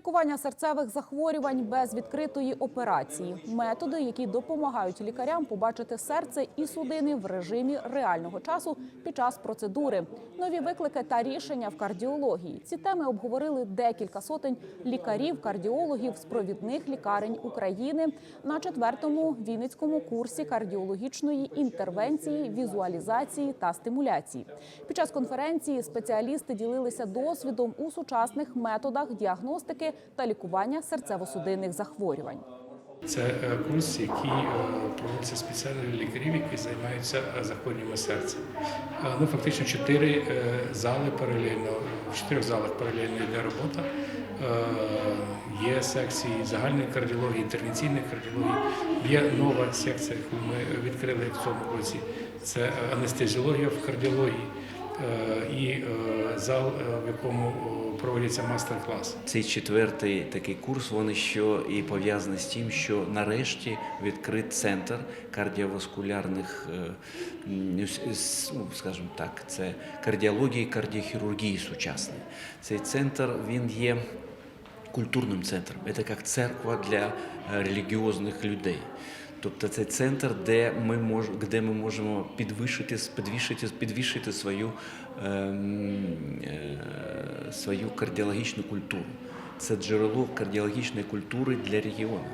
Лікування серцевих захворювань без відкритої операції, методи, які допомагають лікарям побачити серце і судини в режимі реального часу під час процедури, нові виклики та рішення в кардіології. Ці теми обговорили декілька сотень лікарів, кардіологів з провідних лікарень України на четвертому вінницькому курсі кардіологічної інтервенції, візуалізації та стимуляції. Під час конференції спеціалісти ділилися досвідом у сучасних методах діагностики та лікування серцево-судинних захворювань. Це е, курс, який е, проводиться спеціально лікарів, які займаються е, захворюваннями серця. Ну, фактично, чотири зали паралельно, в чотирьох залах паралельно йде робота. Є секції загальної кардіології, інтервенційної кардіології. Є нова секція, яку ми відкрили в цьому році. Це анестезіологія в кардіології і е, зал, е, в якому проводиться мастер-клас. Цей четвертий такий курс, Вони що і пов'язані з тим, що нарешті відкрит центр кардіоваскулярних, е, ну, скажімо так, це кардіології, кардіохірургії сучасної. Цей центр він є культурним центром. Це як церква для е, релігіозних людей. Тобто це центр, де ми мож, де ми можемо підвищити, підвищити, підвищити свою, ем, е, свою кардіологічну культуру. Це джерело кардіологічної культури для регіону.